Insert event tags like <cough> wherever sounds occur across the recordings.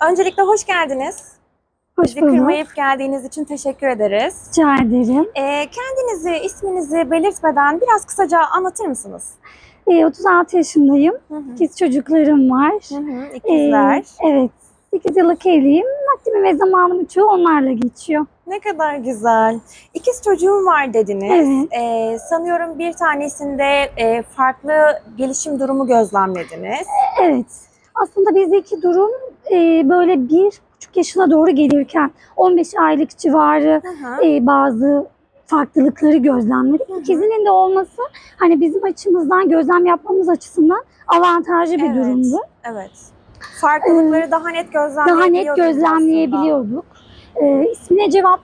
Öncelikle hoş geldiniz. Hoş Bizi bulduk. kırmayıp geldiğiniz için teşekkür ederiz. Rica ederim. Ee, kendinizi, isminizi belirtmeden biraz kısaca anlatır mısınız? Ee, 36 yaşındayım. Hı hı. İkiz çocuklarım var. Hı hı, Ee, İkizler. evet. 8 yıllık evliyim. Vaktimi ve zamanımın çoğu onlarla geçiyor. Ne kadar güzel. İkiz çocuğum var dediniz. Evet. Ee, sanıyorum bir tanesinde e, farklı gelişim durumu gözlemlediniz. Evet. Aslında bizdeki durum e, böyle bir buçuk yaşına doğru gelirken 15 aylık civarı e, bazı farklılıkları gözlemledik. İkizinin de olması hani bizim açımızdan gözlem yapmamız açısından avantajlı bir Evet. durumdu. Evet. Farklılıkları daha net Daha gözlemleyebiliyordunuz net gözlemleyebiliyorduk. Ee, ismine cevap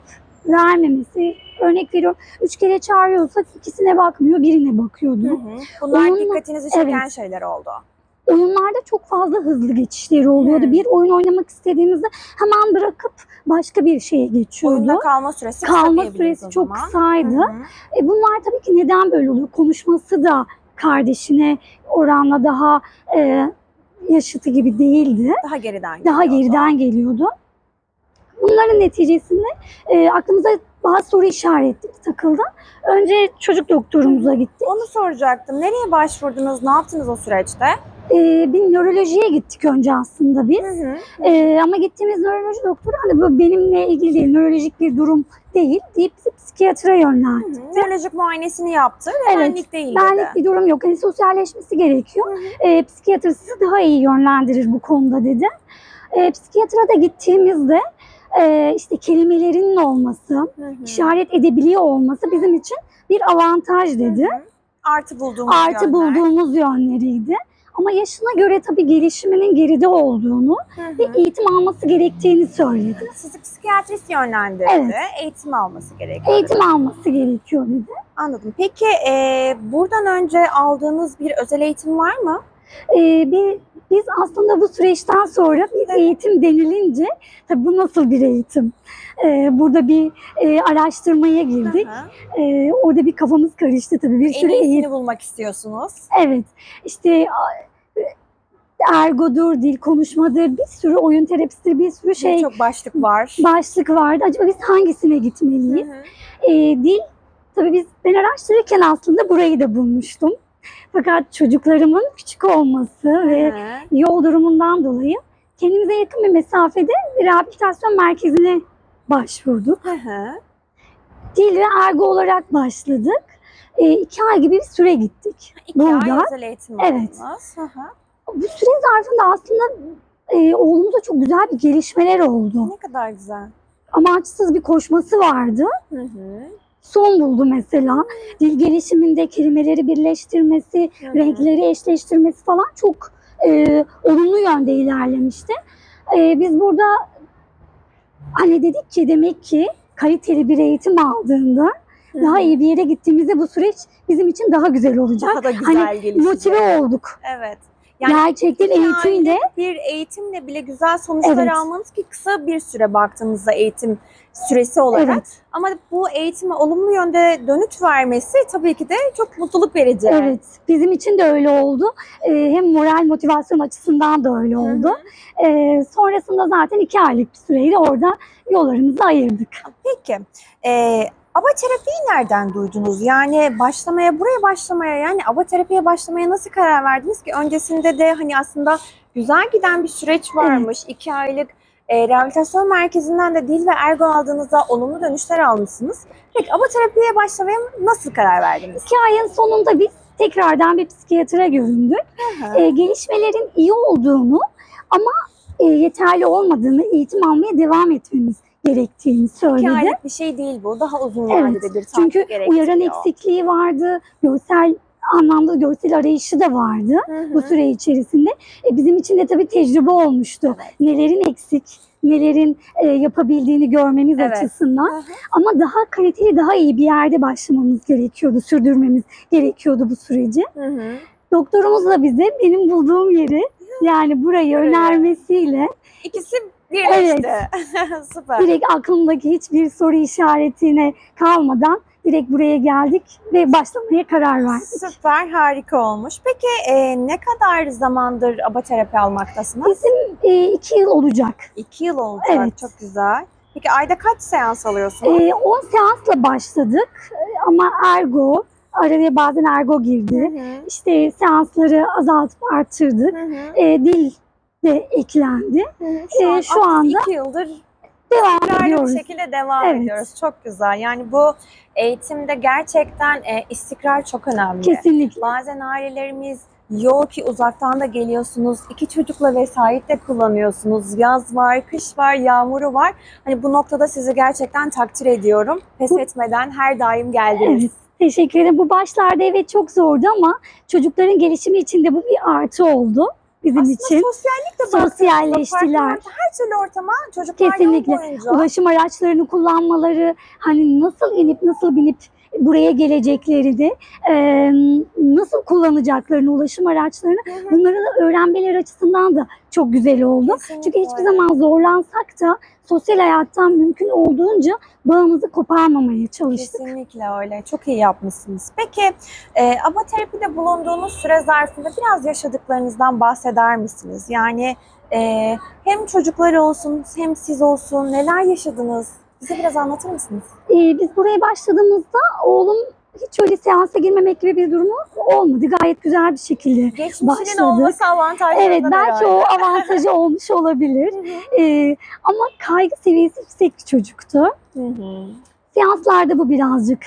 vermemesi. Örnek veriyorum. Üç kere çağırıyorsak ikisine bakmıyor, birine aslında. Hı bakıyordu. hı. Bunlar Onunla- dikkatinizi çeken Evet. şeyler oldu. Oyunlarda çok fazla hızlı geçişleri oluyordu. Hmm. Bir oyun oynamak istediğimizde hemen bırakıp başka bir şeye geçiyordu. Oyunda kalma süresi Kalma süresi çok kısaydı. Hı hı. E bunlar tabii ki neden böyle oluyor? Konuşması da kardeşine oranla daha e, yaşıtı gibi değildi. Daha geriden daha geliyordu. geriden geliyordu. Bunların neticesinde e, aklımıza bazı soru işaretleri takıldı. Önce çocuk doktorumuza gittik. Onu soracaktım. Nereye başvurdunuz? Ne yaptınız o süreçte? E, bir nörolojiye gittik önce aslında biz. Hı hı. E, ama gittiğimiz nöroloji doktoru hani bu benimle ilgili değil, nörolojik bir durum değil deyip bizi psikiyatra yönlendirdi. Hı hı. Nörolojik muayenesini yaptı ve Evet, benlik değil Benlik bir durum yok. Hani sosyalleşmesi gerekiyor. Hı hı. E, psikiyatr sizi daha iyi yönlendirir bu konuda dedi. E, psikiyatra da gittiğimizde e, işte kelimelerin olması, Hı hı. işaret edebiliyor olması bizim için bir avantaj dedi. Hı hı. Artı bulduğumuz Artı yönler. bulduğumuz yönleriydi. Ama yaşına göre tabii gelişiminin geride olduğunu Hı hı. ve eğitim alması gerektiğini söyledi. Sizi psikiyatrist yönlendirdi. Evet. Eğitim alması gerekiyor. Eğitim alması gerekiyor dedi. Anladım. Peki e, buradan önce aldığınız bir özel eğitim var mı? Ee, bir, biz aslında bu süreçten sonra bir eğitim denilince tabii bu nasıl bir eğitim? Ee, burada bir e, araştırmaya girdik. Hı hı. Ee, orada bir kafamız karıştı tabii bir En sürü iyisini eğitim. bulmak istiyorsunuz. Evet işte ergodur, dil konuşmadır, bir sürü oyun terapisidir, bir sürü şey Çok başlık var. başlık vardı. Acaba biz hangisine Hı gitmeliyiz? hı. Ee, dil, tabii biz ben araştırırken aslında burayı da bulmuştum. Fakat çocuklarımın küçük olması ve Hı hı. yol durumundan dolayı kendimize yakın bir mesafede bir rehabilitasyon merkezine başvurduk. Hı hı. Dil ve ergo olarak başladık. E, iki ay gibi bir süre gittik. İki Burada. ay özel eğitim Evet. Hı hı. Bu süre zarfında aslında e, oğlumuzda çok güzel bir gelişmeler oldu. Ne kadar güzel. Amaçsız bir koşması vardı. Hı hı. Son buldu mesela. Dil gelişiminde kelimeleri birleştirmesi, Hı hı. renkleri eşleştirmesi falan çok e, olumlu yönde ilerlemişti. E, biz burada hani dedik ki demek ki kaliteli bir eğitim aldığında Hı daha iyi bir yere gittiğimizde bu süreç bizim için daha güzel olacak. daha da güzel Hani gelişecek. Motive olduk. Evet. Yani Gerçekten eğitimle bir eğitimle bile güzel sonuçlar Evet. almanız ki kısa bir süre baktığımızda eğitim süresi olarak. evet, Ama bu eğitime olumlu yönde dönüt vermesi tabii ki de çok mutluluk verici. evet bizim için de öyle oldu. E, hem moral motivasyon açısından da öyle Hı hı. oldu. E, sonrasında zaten iki aylık bir süreyle orada yollarımızı ayırdık. Peki. Ee, aba terapiyi nereden duydunuz? Yani başlamaya, buraya başlamaya yani aba terapiye başlamaya nasıl karar verdiniz ki? Öncesinde de hani aslında güzel giden bir süreç varmış. İki aylık e, rehabilitasyon merkezinden de dil ve ergo aldığınızda olumlu dönüşler almışsınız. Peki aba terapiye başlamaya nasıl karar verdiniz? İki ayın sonunda biz tekrardan bir psikiyatra göründük. Hı hı. E, gelişmelerin iyi olduğunu ama e, yeterli olmadığını, eğitim almaya devam etmemiz gerektiğini İki söyledi. aylık bir şey değil bu. Daha uzun Evet, vadede bir takip Çünkü gerektiriyor. uyaran eksikliği vardı, görsel anlamda görsel arayışı da vardı Hı hı. bu süre içerisinde. E, bizim için de tabii tecrübe olmuştu. Evet. Nelerin eksik, nelerin e, yapabildiğini görmemiz Evet. açısından. Hı hı. Ama daha kaliteli, daha iyi bir yerde başlamamız gerekiyordu, sürdürmemiz gerekiyordu bu süreci. Hı hı. Doktorumuz da bize benim bulduğum yeri yani burayı Burayı. önermesiyle İkisi birleşti. <laughs> Süper. direkt aklımdaki hiçbir soru işaretine kalmadan direkt buraya geldik ve başlamaya karar verdik. Süper, harika olmuş. Peki e, ne kadar zamandır aba terapi almaktasınız? Bizim e, iki yıl olacak. İki yıl olacak, Evet. çok güzel. Peki ayda kaç seans alıyorsunuz? E, 10 seansla başladık E, ama ergo, araya bazen ergo girdi. Hı hı, İşte seansları azaltıp arttırdık. hı hı, E, dil de eklendi. hı hı. e, Şu, an şu anda iki yıldır Devam istikrarlı ediyoruz. şekilde devam Evet. ediyoruz. Çok güzel. Yani bu eğitimde gerçekten e, istikrar çok önemli. Kesinlikle. Bazen ailelerimiz yol ki uzaktan da geliyorsunuz. iki çocukla vesait de kullanıyorsunuz. Yaz var, kış var, yağmuru var. Hani bu noktada sizi gerçekten takdir ediyorum. Pes Bu- etmeden her daim geldiniz. Evet. Teşekkür ederim. Bu başlarda evet çok zordu ama çocukların gelişimi için de bu bir artı oldu bizim Aslında için. sosyallik de Sosyalleştiler. farklı her türlü ortama çocuklar Kesinlikle. boyunca Ulaşım araçlarını kullanmaları, hani nasıl inip nasıl binip buraya gelecekleri de e, nasıl kullanacaklarını ulaşım araçlarını bunları da öğrenmeleri açısından da çok güzel oldu. Kesinlikle Çünkü hiçbir zaman zorlansak da sosyal hayattan mümkün olduğunca bağımızı koparmamaya çalıştık. Kesinlikle öyle. Çok iyi yapmışsınız. Peki e, aba terapide bulunduğunuz süre zarfında biraz yaşadıklarınızdan bahseder misiniz? Yani e, hem çocuklar olsun hem siz olsun neler yaşadınız? Bize biraz anlatır mısınız? Ee, biz buraya başladığımızda oğlum hiç öyle seansa girmemek gibi bir durumu olmadı. Gayet güzel bir şekilde. Geçmişinin Başladık. olması avantajlarından Evet belki o herhalde. avantajı <laughs> olmuş olabilir. Ee, ama kaygı seviyesi yüksek bir çocuktu. Hı hı. Seanslarda bu birazcık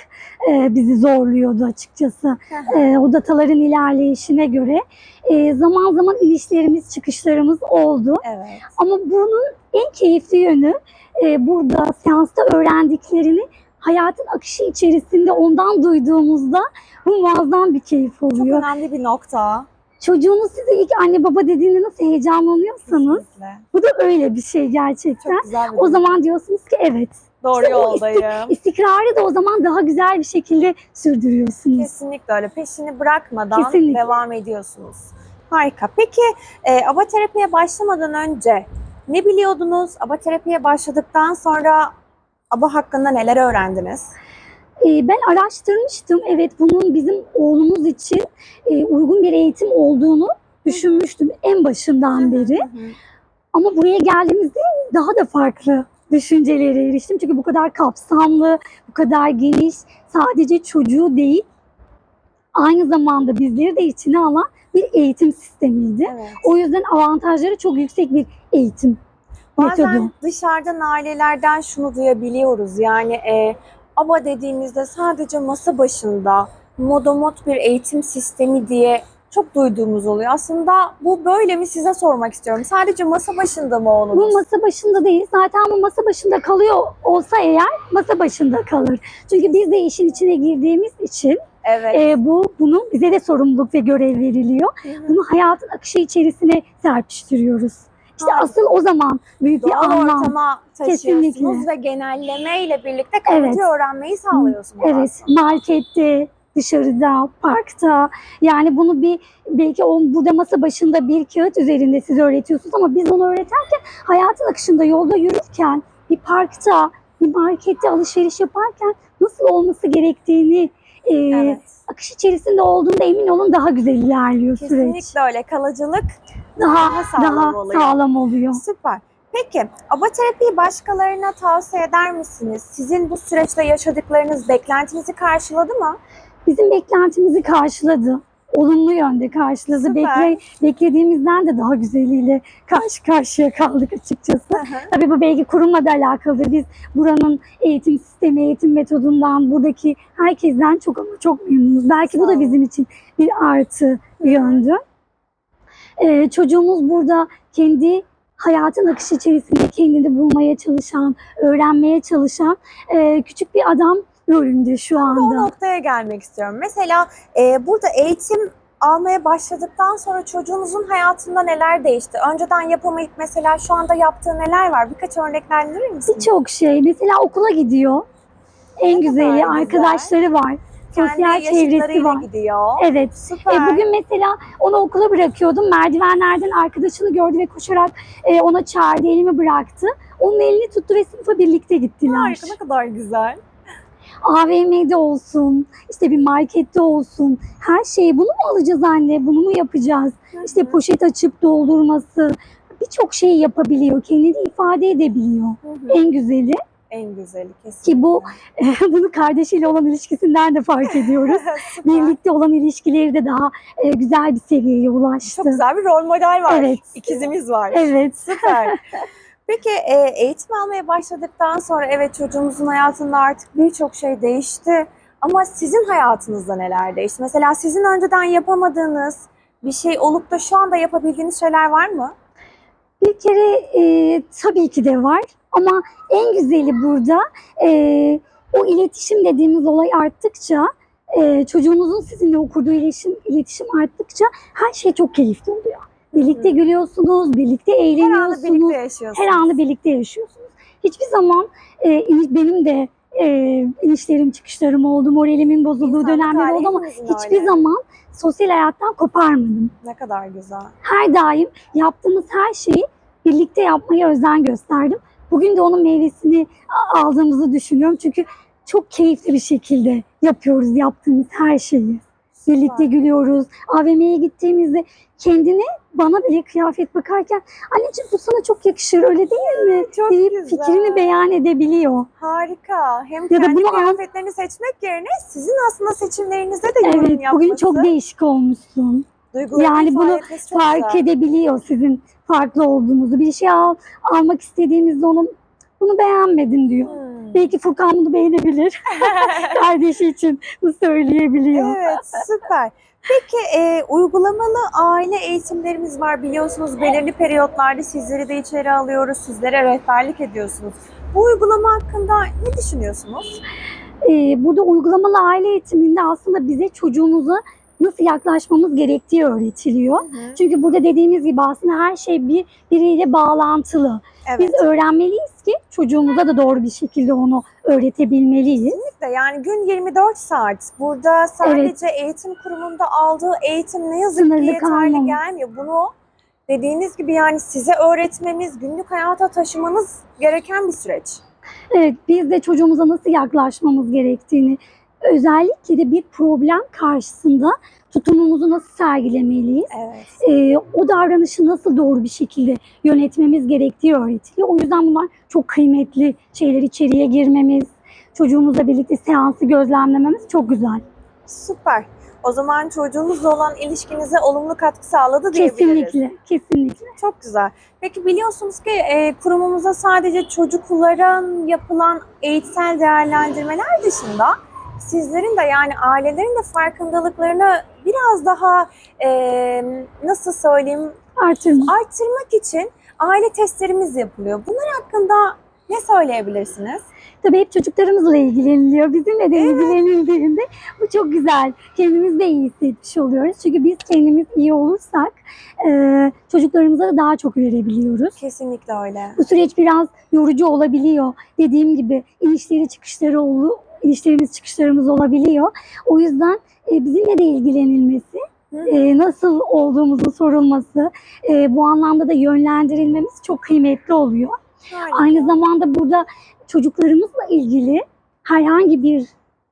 e, bizi zorluyordu açıkçası. E, o dataların ilerleyişine göre e, zaman zaman inişlerimiz çıkışlarımız oldu. Evet. Ama bunun en keyifli yönü e, burada seansta öğrendiklerini hayatın akışı içerisinde ondan duyduğumuzda bu muazzam bir keyif Çok oluyor. önemli bir nokta. Çocuğunuz size ilk anne baba dediğinde nasıl heyecanlanıyorsanız Kesinlikle. bu da öyle bir şey gerçekten. Çok güzel bir O zaman diyorsunuz ki evet. Doğru işte yoldayım. İstikrarı da o zaman daha güzel bir şekilde sürdürüyorsunuz. Kesinlikle öyle. Peşini bırakmadan Kesinlikle. devam ediyorsunuz. Harika. Peki e, aba terapiye başlamadan önce ne biliyordunuz? Aba terapiye başladıktan sonra aba hakkında neler öğrendiniz? Ee, ben araştırmıştım. Evet bunun bizim oğlumuz için e, uygun bir eğitim olduğunu düşünmüştüm en başından beri. Ama buraya geldiğimizde daha da farklı düşüncelere eriştim. Çünkü bu kadar kapsamlı, bu kadar geniş, sadece çocuğu değil, aynı zamanda bizleri de içine alan bir eğitim sistemiydi. Evet. O yüzden avantajları çok yüksek bir eğitim Bazen metodu. dışarıdan ailelerden şunu duyabiliyoruz. Yani e, aba dediğimizde sadece masa başında modomot bir eğitim sistemi diye çok duyduğumuz oluyor. Aslında bu böyle mi size sormak istiyorum. Sadece masa başında mı oğlunuz? Bu masa başında değil. Zaten bu masa başında kalıyor olsa eğer masa başında kalır. Çünkü biz de işin içine girdiğimiz için Evet. e, bu bunu bize de sorumluluk ve görev veriliyor. Hı hı. Bunu hayatın akışı içerisine serpiştiriyoruz. İşte Harika. asıl o zaman büyük bir Doğal anlam. ortama taşıyorsunuz Kesinlikle. ve genelleme ile birlikte kalıcı Evet. öğrenmeyi sağlıyorsunuz Evet, aslında. markette, dışarıda, parkta. Yani bunu bir belki o burada masa başında bir kağıt üzerinde siz öğretiyorsunuz ama biz onu öğretirken hayatın akışında yolda yürürken bir parkta, bir markette alışveriş yaparken nasıl olması gerektiğini e, Evet. akış içerisinde olduğunda emin olun daha güzel ilerliyor süreç. Kesinlikle öyle. Kalıcılık Daha daha sağlam daha oluyor. sağlam oluyor. Süper. Peki aba terapiyi başkalarına tavsiye eder misiniz? Sizin bu süreçte yaşadıklarınız beklentinizi karşıladı mı? Bizim beklentimizi karşıladı. Olumlu yönde karşıladı. Süper. Bekle, beklediğimizden de daha güzeliyle karşı karşıya kaldık açıkçası. Tabii bu belki kurumla da alakalıdır. Biz buranın eğitim sistemi, eğitim metodundan, buradaki herkesten çok ama çok memnunuz. Belki bu da bizim için bir artı yöndü. Ee, çocuğumuz burada kendi hayatın akışı içerisinde kendini bulmaya çalışan, öğrenmeye çalışan e, küçük bir adam rolünde şu O anda. noktaya gelmek istiyorum. Mesela e, burada eğitim almaya başladıktan sonra çocuğunuzun hayatında neler değişti? Önceden yapamayıp mesela şu anda yaptığı neler var? Birkaç örnek verir misiniz? Birçok şey. Mesela okula gidiyor. En Ne güzeli güzel. arkadaşları var. Sosyal çevresi var. gidiyor. Evet. Süper. E, bugün mesela onu okula bırakıyordum. Merdivenlerden arkadaşını gördü ve koşarak e, ona çağırdı, elimi bıraktı. Onun elini tuttu ve sınıfa birlikte gittiler. Harika, ne kadar güzel. AVM'de olsun, işte bir markette olsun. Her şeyi bunu mu alacağız anne, bunu mu yapacağız? İşte poşet açıp doldurması. Birçok şey yapabiliyor, kendini ifade edebiliyor. Hı hı. En güzeli En güzeli kesinlikle. ki bu <laughs> bunu kardeşiyle olan ilişkisinden de fark <laughs> ediyoruz. Birlikte olan ilişkileri de daha e, güzel bir seviyeye ulaştı. Çok güzel bir rol model var. Evet. İkizimiz var. Evet. Süper. <laughs> Peki e, eğitim almaya başladıktan sonra evet çocuğumuzun hayatında artık birçok şey değişti. Ama sizin hayatınızda neler değişti? Mesela sizin önceden yapamadığınız bir şey olup da şu anda yapabildiğiniz şeyler var mı? Bir kere e, tabii ki de var ama en güzeli burada e, o iletişim dediğimiz olay arttıkça e, çocuğunuzun sizinle o kurduğu iletişim, iletişim arttıkça her şey çok keyifli oluyor. Birlikte gülüyorsunuz, birlikte Her anı eğleniyorsunuz. birlikte yaşıyorsunuz. Her anı birlikte yaşıyorsunuz. Hiçbir zaman e, benim de e, inişlerim çıkışlarım oldu, moralimin bozulduğu İnsanlık dönemler oldu ama hiçbir öyle. zaman sosyal hayattan koparmadım. Ne kadar güzel. Her daim yaptığımız her şeyi birlikte yapmaya özen gösterdim. Bugün de onun meyvesini aldığımızı düşünüyorum. Çünkü çok keyifli bir şekilde yapıyoruz yaptığımız her şeyi. Birlikte gülüyoruz. AVM'ye gittiğimizde kendine bana bile kıyafet bakarken anneciğim bu sana çok yakışır öyle değil mi? Çok deyip güzel. fikrini beyan edebiliyor. Harika. Hem da kendi bunu al- kıyafetlerini seçmek yerine sizin aslında seçimlerinizde de yorum Evet yapması. bugün çok değişik olmuşsun. duygularını Yani bunu fark güzel. edebiliyor sizin farklı olduğunuzu. Bir şey al, almak istediğinizde onun bunu beğenmedim diyor. Hmm. Belki Furkan bunu beğenebilir. <laughs> <laughs> Kardeşi için bu söyleyebiliyor. Evet, süper. Peki e, uygulamalı aile eğitimlerimiz var biliyorsunuz belirli periyotlarda sizleri de içeri alıyoruz, sizlere rehberlik ediyorsunuz. Bu uygulama hakkında ne düşünüyorsunuz? Ee, burada uygulamalı aile eğitiminde aslında bize çocuğumuza nasıl yaklaşmamız gerektiği öğretiliyor. Çünkü burada dediğimiz gibi aslında her şey bir biriyle bağlantılı. Evet, Biz öğrenmeliyiz ki çocuğumuza da doğru bir şekilde onu öğretebilmeliyiz. kesinlikle. Yani gün 24 saat. Burada sadece eğitim kurumunda aldığı eğitim ne yazık Sınırlı ki yeterli kalmamalı. gelmiyor. Bunu dediğiniz gibi yani size öğretmemiz, günlük hayata taşımanız gereken bir süreç. Evet, biz de çocuğumuza nasıl yaklaşmamız gerektiğini, özellikle de bir problem karşısında tutumumuzu nasıl sergilemeliyiz, Evet. ee, o davranışı nasıl doğru bir şekilde yönetmemiz gerektiği öğretiliyor. O yüzden bunlar çok kıymetli şeyler içeriye girmemiz, çocuğumuzla birlikte seansı gözlemlememiz çok güzel. Süper. O zaman çocuğunuzla olan ilişkinize olumlu katkı sağladı diyebiliriz. Kesinlikle, kesinlikle. Çok güzel. Peki biliyorsunuz ki e, kurumumuzda sadece çocukların yapılan eğitsel değerlendirmeler dışında sizlerin de yani ailelerin de farkındalıklarını biraz daha e, nasıl söyleyeyim Artırma. arttırmak için aile testlerimiz yapılıyor. Bunlar hakkında ne söyleyebilirsiniz? Tabii hep çocuklarımızla ilgileniliyor. Bizimle de ilgilenildiğinde bu çok güzel. Kendimiz de iyi hissetmiş oluyoruz. Çünkü biz kendimiz iyi olursak e, çocuklarımıza da daha çok verebiliyoruz. Kesinlikle öyle. Bu süreç biraz yorucu olabiliyor. Dediğim gibi inişleri çıkışları olu, inişlerimiz çıkışlarımız olabiliyor. O yüzden e, bizimle de ilgilenilmesi, e, nasıl olduğumuzun sorulması, e, bu anlamda da yönlendirilmemiz çok kıymetli oluyor. Harika. Aynı zamanda burada çocuklarımızla ilgili herhangi bir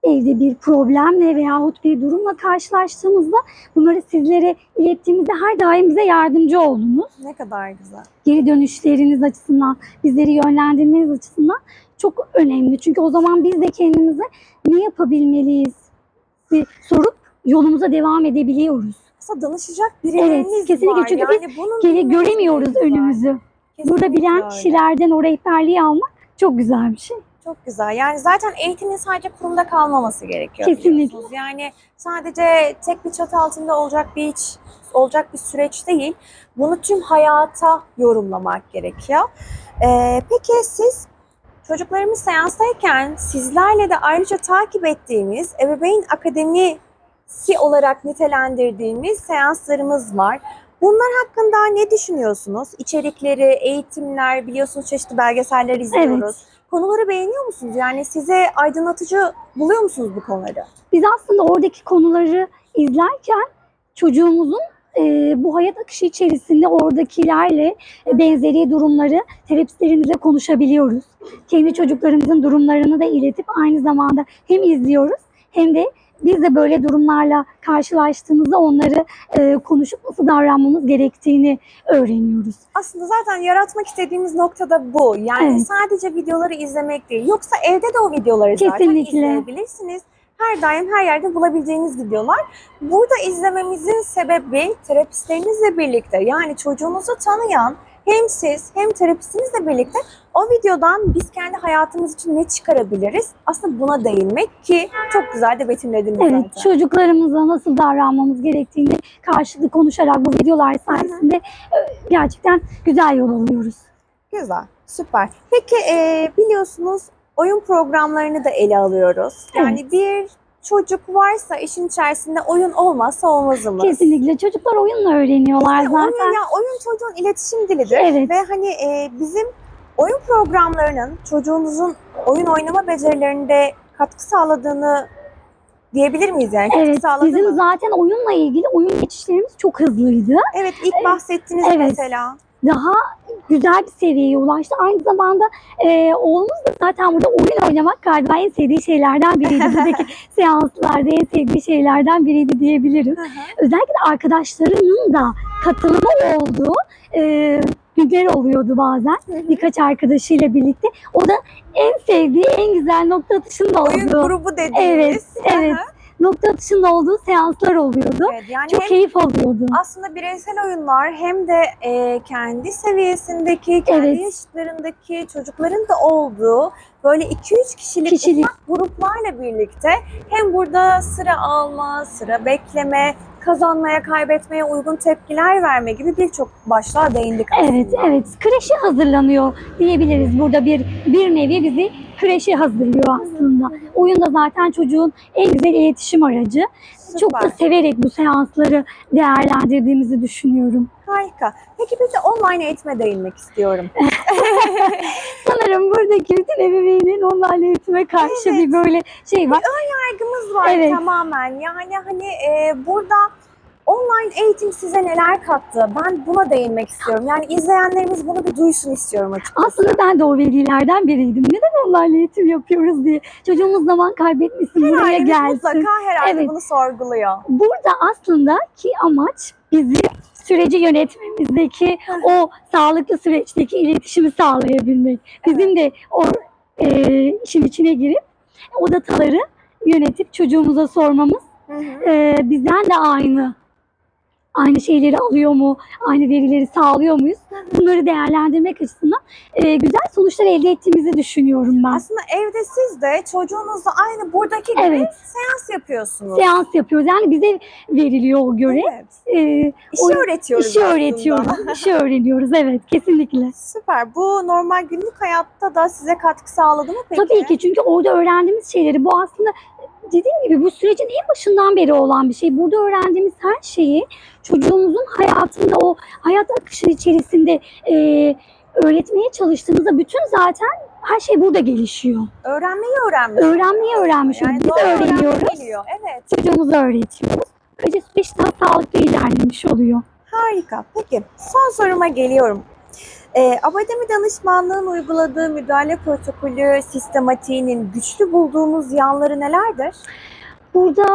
evde bir problemle veyahut bir durumla karşılaştığımızda bunları sizlere ilettiğimizde her daim bize yardımcı oldunuz. Ne kadar güzel. Geri dönüşleriniz açısından, bizleri yönlendirmeniz açısından çok önemli. Çünkü o zaman biz de kendimize ne yapabilmeliyiz sorup yolumuza devam edebiliyoruz. Aslında danışacak birileriniz Evet, kesinlikle. var. Çünkü yani bunun Geri bilmesi göremiyoruz önümüzü. Burada Kesinlikle bilen öyle. kişilerden o rehberliği almak çok güzel bir şey. Çok güzel. Yani zaten eğitimin sadece kurumda kalmaması gerekiyor. Kesinlikle. Yani sadece tek bir çatı altında olacak bir iç, olacak bir süreç değil. Bunu tüm hayata yorumlamak gerekiyor. Ee, peki siz çocuklarımız seanstayken sizlerle de ayrıca takip ettiğimiz ebeveyn akademisi olarak nitelendirdiğimiz seanslarımız var. Bunlar hakkında ne düşünüyorsunuz? İçerikleri, eğitimler, biliyorsunuz çeşitli belgeseller izliyoruz. Konuları beğeniyor musunuz? Yani size aydınlatıcı buluyor musunuz bu konuları? Biz aslında oradaki konuları izlerken çocuğumuzun e, bu hayat akışı içerisinde oradakilerle e, benzeri durumları terapistlerimizle konuşabiliyoruz. Kendi çocuklarımızın durumlarını da iletip aynı zamanda hem izliyoruz hem de biz de böyle durumlarla karşılaştığımızda onları e, konuşup nasıl davranmamız gerektiğini öğreniyoruz. Aslında zaten yaratmak istediğimiz nokta da bu. Yani Evet. sadece videoları izlemek değil. Yoksa evde de o videoları zaten Kesinlikle. izleyebilirsiniz. Her daim her yerde bulabileceğiniz videolar. Burada izlememizin sebebi terapistlerinizle birlikte yani çocuğunuzu tanıyan hem siz hem terapistinizle birlikte o videodan biz kendi hayatımız için ne çıkarabiliriz? Aslında buna değinmek ki çok güzel de betimlediniz Evet, zaten. çocuklarımıza nasıl davranmamız gerektiğini karşılıklı konuşarak bu videolar sayesinde e, gerçekten güzel yol alıyoruz. Güzel, süper. Peki e, biliyorsunuz oyun programlarını da ele alıyoruz. Yani bir çocuk varsa işin içerisinde oyun olmazsa olmazımız. Kesinlikle çocuklar oyunla öğreniyorlar Kesinlikle zaten. Oyun, ya, oyun çocuğun iletişim dilidir. Evet. Ve hani e, bizim oyun programlarının çocuğunuzun oyun oynama becerilerinde katkı sağladığını diyebilir miyiz yani? Katkı Evet, sağladı bizim mı? zaten oyunla ilgili oyun geçişlerimiz çok hızlıydı. Evet, ilk bahsettiniz Evet. mesela. Daha güzel bir seviyeye ulaştı. Aynı zamanda e, oğlumuz da zaten burada oyun oynamak galiba en sevdiği şeylerden biriydi. <laughs> Buradaki seanslarda en sevdiği şeylerden biriydi diyebilirim. Özellikle de arkadaşlarının da katılımı olduğu e, günler oluyordu bazen. Birkaç arkadaşıyla birlikte. O da en sevdiği, en güzel nokta atışında Oyun olduğu. grubu dediğimiz. Evet, evet. Nokta atışında olduğu seanslar oluyordu. Evet, yani Çok hem keyif alıyordu. aslında bireysel oyunlar hem de e, kendi seviyesindeki, kendi Evet. yaşıtlarındaki çocukların da olduğu böyle 2-3 kişilik Kişilik. gruplarla birlikte hem burada sıra alma, sıra bekleme, kazanmaya, kaybetmeye uygun tepkiler verme gibi birçok başlığa değindik aslında. Evet, evet. Kreşe hazırlanıyor diyebiliriz. Burada bir bir nevi bizi kreşe hazırlıyor aslında. Oyun da zaten çocuğun en güzel iletişim aracı. Çok da Süper. severek bu seansları değerlendirdiğimizi düşünüyorum. Harika. Peki bir de online eğitime değinmek istiyorum. <laughs> Buradaki bütün ebeveynlerin online eğitime karşı Evet. bir böyle şey var. Kaygımız var Evet. tamamen. Yani hani e, burada online eğitim size neler kattı? Ben buna değinmek istiyorum. Yani izleyenlerimiz bunu bir duysun istiyorum açıkçası. Aslında ben de o velilerden biriydim. Neden online eğitim yapıyoruz diye. Çocuğumuz zaman kaybetmesin, buraya Ailemiz gelsin. mutlaka herhalde Evet. bunu sorguluyor. Burada aslında ki amaç bizi süreci yönetmemizdeki o sağlıklı süreçteki iletişimi sağlayabilmek. Bizim de o e, işin içine girip o dataları yönetip çocuğumuza sormamız e, bizden de aynı aynı şeyleri alıyor mu, aynı verileri sağlıyor muyuz? Bunları değerlendirmek açısından e, güzel sonuçlar elde ettiğimizi düşünüyorum ben. Aslında evde siz de çocuğunuzla aynı buradaki gibi Evet. seans yapıyorsunuz. Seans yapıyoruz. Yani bize veriliyor o görev. Evet. E, İşi o- öğretiyoruz İşi aslında. öğretiyoruz. İşi öğreniyoruz. Evet, kesinlikle. Süper. Bu normal günlük hayatta da size katkı sağladı mı peki? Tabii ki çünkü orada öğrendiğimiz şeyleri bu aslında dediğim gibi bu sürecin en başından beri olan bir şey. Burada öğrendiğimiz her şeyi çocuğumuzun hayatında o hayat akışı içerisinde e, öğretmeye çalıştığımızda bütün zaten her şey burada gelişiyor. Öğrenmeyi öğrenmiş. Öğrenmeyi öğrenmiş Yani. Biz öğreniyoruz. Evet. Çocuğumuza öğretiyoruz. Böylece süreç daha sağlıklı ilerlemiş oluyor. Harika. Peki son soruma geliyorum. Ee, Abademi danışmanlığın uyguladığı müdahale protokolü sistematiğinin güçlü bulduğunuz yanları nelerdir? Burada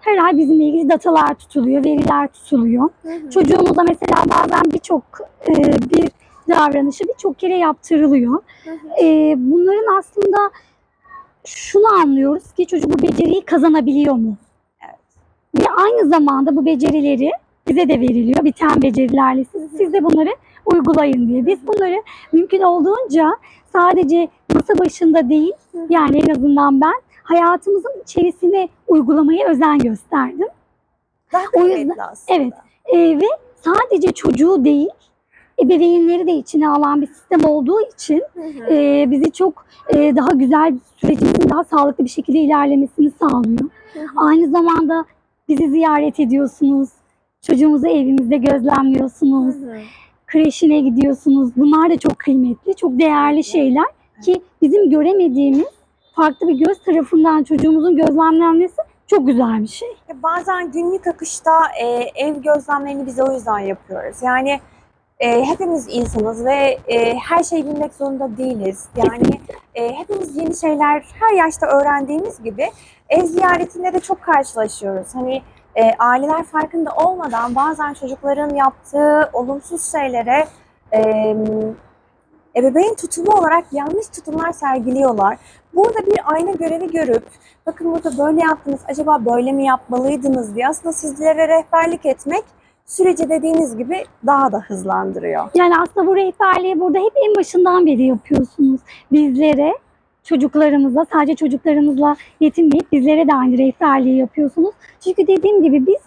her ay bizimle ilgili datalar tutuluyor, veriler tutuluyor. Çocuğumuza mesela bazen birçok e, bir davranışı birçok kere yaptırılıyor. E, bunların aslında şunu anlıyoruz ki çocuk bu beceriyi kazanabiliyor mu? Evet. Ve aynı zamanda bu becerileri bize de veriliyor. Biten becerilerle siz, siz de bunları uygulayın diye. Biz bunları mümkün olduğunca sadece masa başında değil yani en azından ben hayatımızın içerisine uygulamaya özen gösterdim. Daha O yüzden- aslında. Evet. Ee, ve sadece çocuğu değil, ebeveynleri de içine alan bir sistem olduğu için Hı hı. e, bizi çok e, daha güzel sürecimizin daha sağlıklı bir şekilde ilerlemesini sağlıyor. Hı hı. Aynı zamanda bizi ziyaret ediyorsunuz. Çocuğumuzu evimizde gözlemliyorsunuz. Hı hı. Kreşine gidiyorsunuz. Bunlar da çok kıymetli, çok değerli şeyler ki bizim göremediğimiz farklı bir göz tarafından çocuğumuzun gözlemlenmesi çok güzel bir şey. Bazen günlük akışta e, ev gözlemlerini biz o yüzden yapıyoruz. Yani e, hepimiz insanız ve e, her şeyi bilmek zorunda değiliz. Yani e, hepimiz yeni şeyler her yaşta öğrendiğimiz gibi ev ziyaretinde de çok karşılaşıyoruz. Hani e, aileler farkında olmadan bazen çocukların yaptığı olumsuz şeylere e, ebeveyn tutumu olarak yanlış tutumlar sergiliyorlar. Burada bir ayna görevi görüp bakın burada böyle yaptınız acaba böyle mi yapmalıydınız diye aslında sizlere rehberlik etmek süreci dediğiniz gibi daha da hızlandırıyor. Yani aslında bu rehberliği burada hep en başından beri yapıyorsunuz. Bizlere, çocuklarımıza, sadece çocuklarımızla yetinmeyip bizlere de aynı rehberliği yapıyorsunuz. Çünkü dediğim gibi biz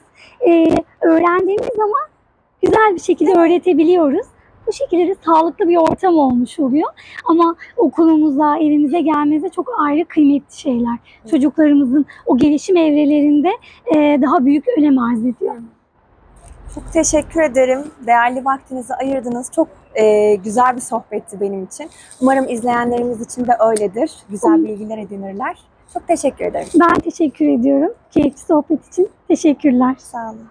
e, öğrendiğimiz zaman güzel bir şekilde öğretebiliyoruz. Bu şekilde de sağlıklı bir ortam olmuş oluyor. Ama okulumuza, evimize gelmenize çok ayrı kıymetli şeyler. Çocuklarımızın o gelişim evrelerinde e, daha büyük önem arz ediyor. Çok teşekkür ederim. Değerli vaktinizi ayırdınız. Çok e, güzel bir sohbetti benim için. Umarım izleyenlerimiz için de öyledir. Güzel bilgiler edinirler. Çok teşekkür ederim. Ben teşekkür ediyorum. Keyifli sohbet için teşekkürler. Sağ olun.